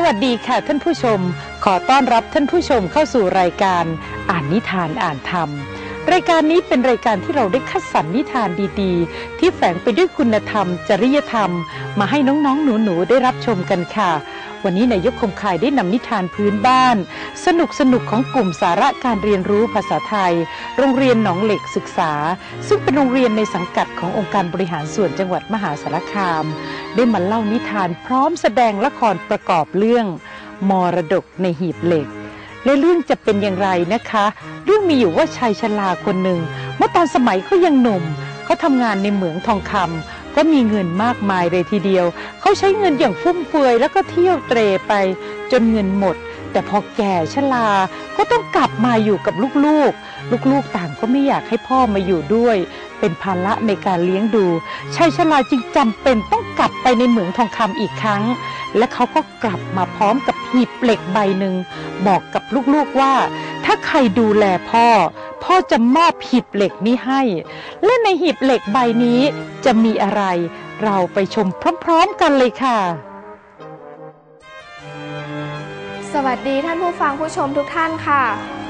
สวัสดีค่ะท่านผู้ชม ขอต้อนรับท่านผู้ชมเข้าสู่รายการอ่านนิทานอ่านธรรม รายการนี้เป็นรายการที่เราได้คัดสรรนิทานดีๆ ที่แฝงไปด้วยคุณธรรม จริยธรรม มาให้น้องๆหนูๆได้รับชมกันค่ะ วันนี้นายกคมคายได้นำนิทานพื้นบ้าน สนุกสนุกของกลุ่มสาระการเรียนรู้ภาษาไทย โรงเรียนหนองเหล็กศึกษา ซึ่งเป็นโรงเรียนในสังกัดขององค์การบริหารส่วนจังหวัดมหาสารคาม ได้มาเล่านิทานพร้อมแสดงละครประกอบเรื่อง มรดกในหีบเหล็ก และเรื่องจะเป็นอย่างไรนะคะ เรื่องมีอยู่ว่าชายชราคนหนึ่ง เมื่อตอนสมัยเขายังหนุ่มเขาทำงานในเหมืองทองคำก็มีเงินมากมายเลยทีเดียว เขาใช้เงินอย่างฟุ่มเฟือยแล้วก็เที่ยวเตรไป จนเงินหมด แต่พอแก่ชราก็ต้องกลับมาอยู่กับลูกๆ ลูกๆต่างก็ไม่อยากให้พ่อมาอยู่ด้วย เป็นภาระในการเลี้ยงดูชายชราจึงจำเป็นต้องกลับไปในเหมืองทองคำอีกครั้ง และเขาก็กลับมาพร้อมกับหีบเหล็กใบหนึ่ง บอกกับลูกๆว่า ถ้าใครดูแลพ่อ พ่อจะมอบหีบเหล็กนี้ให้ และในหีบเหล็กใบนี้จะมีอะไร เราไปชมพร้อม ๆ กันเลยค่ะสวัสดีท่านผู้ฟังผู้ชมทุกท่านค่ะ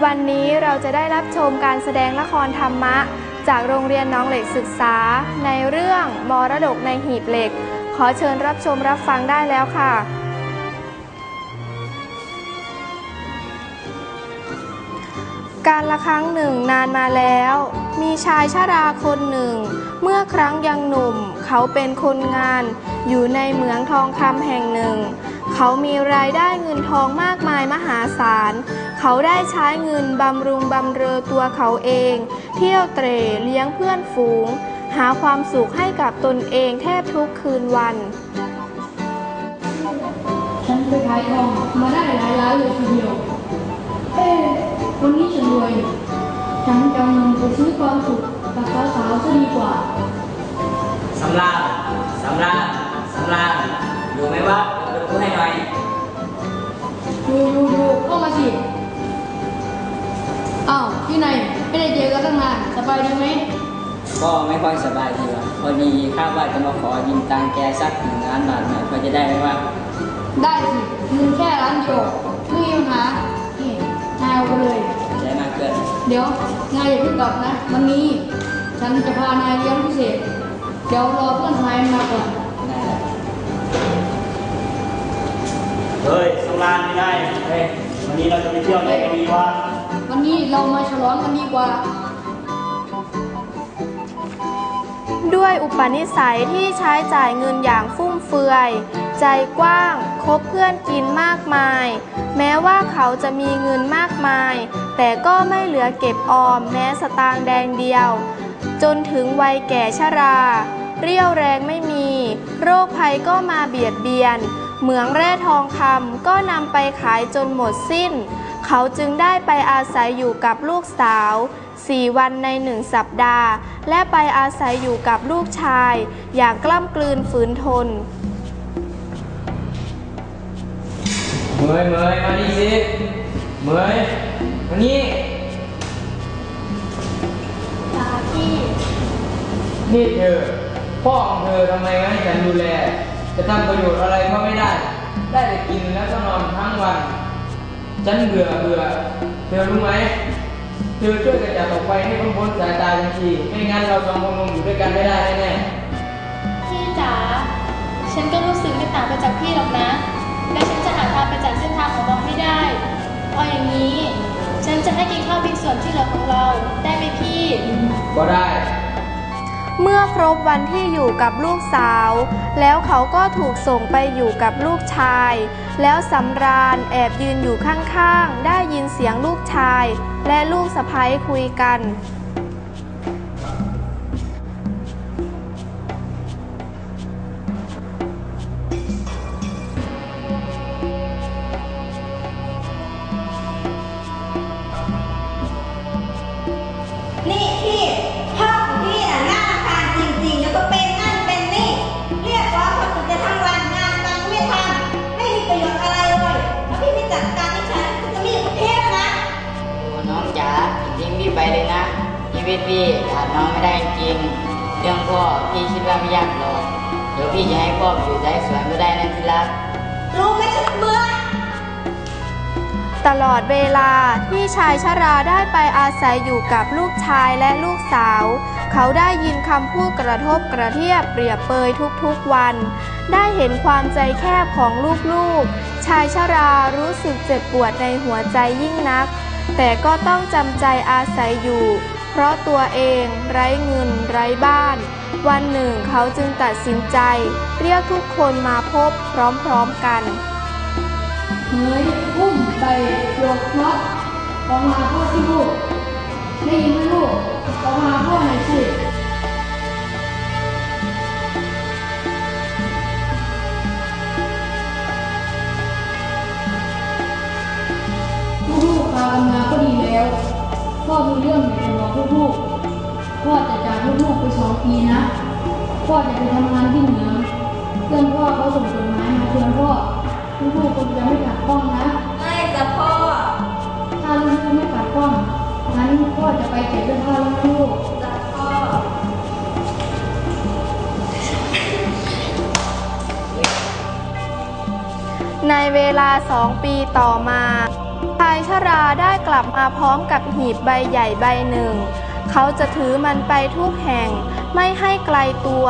วันนี้เราจะได้รับชมการแสดงละครธรรมะ จากโรงเรียนน้องเหล็กศึกษา ในเรื่องมรดกในหีบเหล็ก ขอเชิญรับชมรับฟังได้แล้วค่ะการละครั้งหนึ่งนานมาแล้ว มีชายชาราคนหนึ่ง เมื่อครั้งยังหนุ่ม เขาเป็นคนงาน อยู่ในเหมืองทองคำแห่งหนึ่ง เขามีรายได้เงินทองมากมายมหาศาล เขาได้ใช้เงินบำรุงบำเรอตัวเขาเอง เที่ยวเตร่เลี้ยงเพื่อนฝูง หาความสุขให้กับตนเองแทบทุกคืนวัน ฉันไปขายทองมาได้หลายล้านเลยทีเดียว เอ๊ะวันนี้ฉันรวย ฉันจะเอาเงินไปซื้อความสุขกับสาวๆซะดีกว่าสำรานสำรานสำรานอยู่ไหมวะเปิดประตูให้หน่อย ดูดูดูเข้ามาสิ อ้าวที่ไหนไม่ได้เจอกันตั้งนานสบายดีไหมก็ไม่ค่อยสบายดีวะพอดีข้าว่าจะมาขอยืมตังค์แกสักหนึ่งล้านบาทหน่อยพอจะได้ไหมวะได้สิเงินแค่ร้านเดียวไม่มีปัญหานี่นายเอาไปเลย ใจมากเกินเดี๋ยวนายอย่าเพิ่งกลับนะวันนี้ ฉันจะพานายเลี้ยงพิเศษ เดี๋ยวรอเพื่อนนายมาก่อนได้แล้วเฮ้ยสำรานไม่ได้เฮ้ยวันนี้เราจะไปเที่ยวไหนกันดีวะ วันนี้เรามาฉลองกันดีกว่า ด้วยอุปนิสัยที่ใช้จ่ายเงินอย่างฟุ่มเฟือย ใจกว้างคบเพื่อนกินมากมาย แม้ว่าเขาจะมีเงินมากมาย แต่ก็ไม่เหลือเก็บออมแม้สตางค์แดงเดียว จนถึงวัยแก่ชรา เรี่ยวแรงไม่มี โรคภัยก็มาเบียดเบียน เหมืองแร่ทองคำก็นำไปขายจนหมดสิ้น เขาจึงได้ไปอาศัยอยู่กับลูกสาวสี่วันในหนึ่งสัปดาห์ และไปอาศัยอยู่กับลูกชาย อย่างกล้ำกลืนฝืนทน เมยเมยมานี่สิเมยมานี่นี่เธอพ่อของเธอทำไมไม่ให้ฉันดูแล จะทำประโยชน์อะไรก็ไม่ได้ ได้แต่กินแล้วก็นอนทั้งวัน ฉันเบื่อเบื่อ เธอรู้ไหม เธอช่วยกระจัดออกไปให้พ้นพ้นสายตาทันทีไม่งั้นเราสองคนคงอยู่ด้วยกันไม่ได้แน่พี่จ๋า ฉันก็รู้สึกไม่ต่างไปจากพี่หรอกนะ และฉันจะหาทางไปจากเส้นทางของเราให้ได้เอาอย่างนี้ ฉันจะให้กินข้าวเพียงส่วนที่เหลือของเรา ได้ไหมพี่ ๆก็ได้ เมื่อครบวันที่อยู่กับลูกสาว แล้วเขาก็ถูกส่งไปอยู่กับลูกชาย แล้วสำราญแอบยืนอยู่ข้างๆ ได้ยินเสียงลูกชาย และลูกสะพ้ยคุยกัน วิตพี่ขาดน้องไม่ได้จริง เรื่องพ่อพี่คิดว่าไม่ยากหรอกเดี๋ยวพี่จะให้พ่อไปอยู่ใจสวนก็ได้นะที่รักรู้ไหมฉันเบื่อตลอดเวลาที่ชายชราได้ไปอาศัยอยู่กับลูกชายและลูกสาว เขาได้ยินคำพูดกระทบกระเทียบเปรียบเปยทุกๆวัน ได้เห็นความใจแคบของลูกๆ ชายชรารู้สึกเจ็บปวดในหัวใจยิ่งนัก แต่ก็ต้องจำใจอาศัยอยู่ เพราะตัวเองไร้เงินไร้บ้าน วันหนึ่งเขาจึงตัดสินใจ เรียกทุกคนมาพบพร้อมๆกัน เฮ้ยอุ้มไปหลบรถออกมาพ่อที่ลูกได้ยินไหมลูกออกมาพ่อหน่อยสิ ๆไปสองปีนะพ่อจะไปทำงานที่เหนือเพื่อนพ่อเขาส่งจดหมายมาเตือนพ่อลูกๆคงจะไม่ขัดข้องนะไม่จ้ะพ่อ ถ้าลูกๆไม่ขัดข้องงั้นพ่อจะไปเก็บเสื้อผ้าและลูกจ้ะพ่อในเวลาสองปีต่อมาชายชราได้กลับมาพร้อมกับหีบใบใหญ่ใบหนึ่ง เขาจะถือมันไปทุกแห่ง ไม่ให้ไกลตัว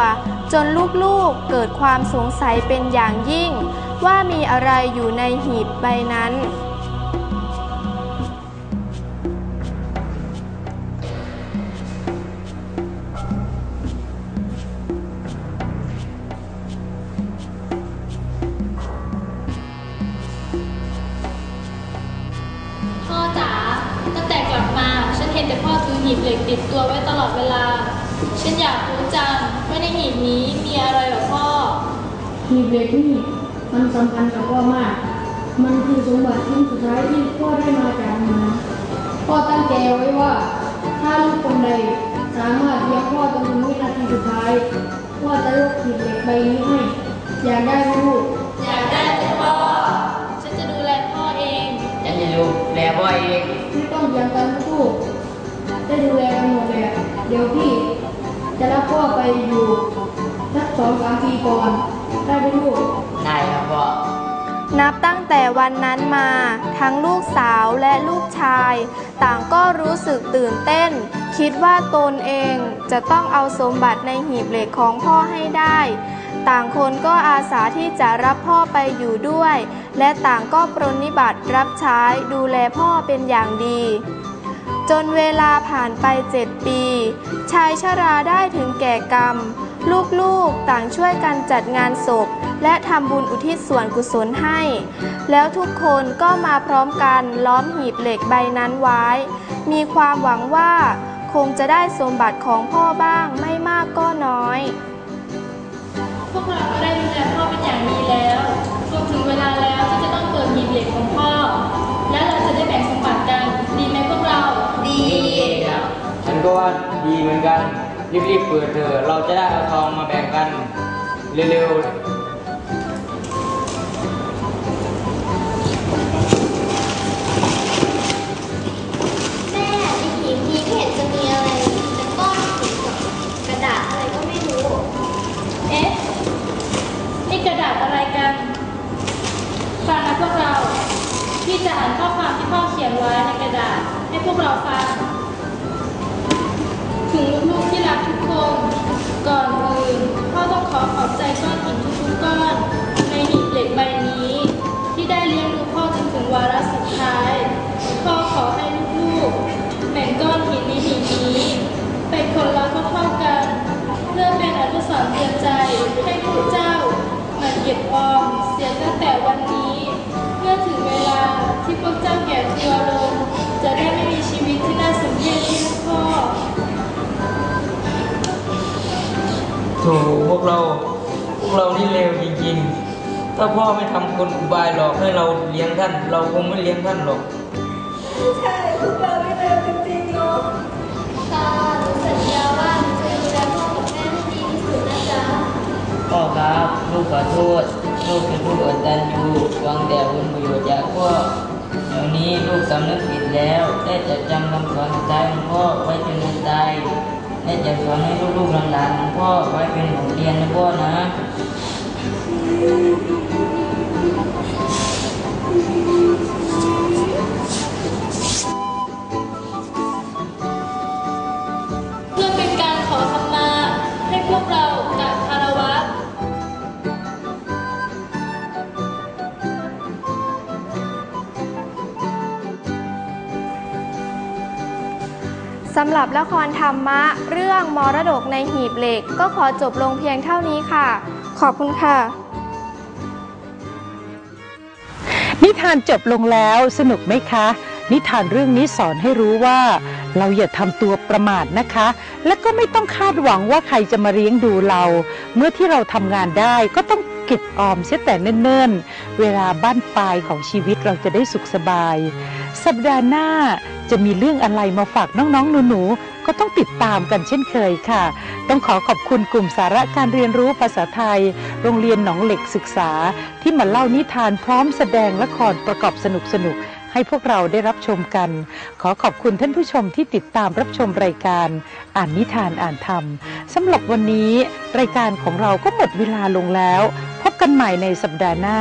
จนลูกๆเกิดความสงสัยเป็นอย่างยิ่ง ว่ามีอะไรอยู่ในหีบใบนั้น พ่อจ๋าตั้งแต่กลับมา ฉันเห็นแต่พ่อถือหีบเหล็กติดตัวไว้ตลอดเวลา ฉันอยากรู้จังว่าในหีบนี้มีอะไรเหรอพ่อ หีบเหล็กนี่มันสำคัญกับพ่อมาก มันคือสมบัติชิ้นสุดท้ายที่พ่อได้มาจากเหนือพ่อตั้งใจเอาไว้ว่า ถ้าลูกคนใดสามารถเลี้ยงพ่อจนถึงวินาทีสุดท้ายพ่อจะยกหีบเหล็กใบนี้ให้ อยากได้ไหมลูกอยากได้แต่พ่อ ฉันจะดูแลพ่อเองฉันจะดูแลพ่อเองไม่ต้องเถียงกันลูกได้ดูแลกันหมดเลยเดี๋ยวพี่ จะรับพ่อไปอยู่สักสองสามปีก่อนได้ไหมลูก ได้ครับพ่อ นับตั้งแต่วันนั้นมา ทั้งลูกสาวและลูกชาย ต่างก็รู้สึกตื่นเต้น คิดว่าตนเองจะต้องเอาสมบัติในหีบเหล็กของพ่อให้ได้ ต่างคนก็อาสาที่จะรับพ่อไปอยู่ด้วย และต่างก็ปรนนิบัติรับใช้ดูแลพ่อเป็นอย่างดี จนเวลาผ่านไปเจ็ดปี ชายชราได้ถึงแก่กรรม ลูกๆต่างช่วยกันจัดงานศพ และทำบุญอุทิศส่วนกุศลให้ แล้วทุกคนก็มาพร้อมกันล้อมหีบเหล็กใบนั้นไว้ มีความหวังว่า คงจะได้สมบัติของพ่อบ้างไม่มากก็น้อย พวกเราก็ได้ดูแลพ่อเป็นอย่างดีแล้วรวมถึงเวลาแล้วที่จะต้องเปิดหีบเหล็กของพ่อ และเราจะได้แบ่งสมบัติกันดีไหม ดีครับฉันก็ว่าดีเหมือนกัน รีบๆเปิดเถอะเราจะได้เอาทองมาแบ่งกันเร็วๆแม่ในหีบนี้ไม่เห็นจะมีอะไรแต่ก้อนหินกับกระดาษอะไรก็ไม่รู้ เอ๊ะ นี่กระดาษอะไรกัน ฟังนะพวกเรา วกเราฟัง ถึงลูกๆที่รักทุกคน ก่อนอื่นพ่อต้องขอขอบใจก้อนหินทุกๆก้อน ในหีบเหล็กใบนี้ ที่ได้เลี้ยงดูพ่อจนถึงวาระสุดท้าย พ่อขอให้ลูกๆแบ่งก้อนหินในหีบนี้เป็นคนละเท่ากัน เพื่อเป็นอนุสรณ์เตือนใจให้พวกเจ้าหมันเก็บออมเสียตั้งแต่วันนี้ พวกเราพวกเรานี่เลวจริงๆ ถ้าพ่อไม่ทำคนอุบายหลอกให้เราเลี้ยงท่าน เราคงไม่เลี้ยงท่านหรอก ใช่พวกเราไม่เลวจริงๆเนาะตาหนูสัญญาว่าหนูจะดูแลพ่อกับแม่ให้ดีที่สุดนะจ๊ะพ่อครับลูกขอโทษลูกเป็นผู้อดตันอยู่หวังแต่ผลประโยชน์จากพ่อเดี๋ยวนี้ลูกสำนึกผิดแล้ว ได้จดจำคำสอนสุดท้ายของพ่อไว้จนวันตาย และจะสอนให้ลูกๆหลานๆของพ่อไว้เป็นบทเรียนนะพ่อนะ สำหรับละครธรรมะ เรื่องมรดกในหีบเหล็ก ก็ขอจบลงเพียงเท่านี้ค่ะ ขอบคุณค่ะ นิทานจบลงแล้วสนุกไหมคะ นิทานเรื่องนี้สอนให้รู้ว่า เราอย่าทำตัวประมาทนะคะ และก็ไม่ต้องคาดหวังว่าใครจะมาเลี้ยงดูเรา เมื่อที่เราทำงานได้ก็ต้องเก็บออมเสียแต่เนิ่นๆ เวลาบ้านปลายของชีวิตเราจะได้สุขสบาย สัปดาห์หน้าจะมีเรื่องอะไรมาฝากน้องๆหนูๆก็ต้องติดตามกันเช่นเคยค่ะ ต้องขอขอบคุณกลุ่มสาระการเรียนรู้ภาษาไทย โรงเรียนหนองเหล็กศึกษา ที่มาเล่านิทานพร้อมแสดงละครประกอบสนุกๆให้พวกเราได้รับชมกัน ขอขอบคุณท่านผู้ชมที่ติดตามรับชมรายการ อ่านนิทานอ่านธรรมสำหรับวันนี้ รายการของเราก็หมดเวลาลงแล้ว พบกันใหม่ในสัปดาห์หน้า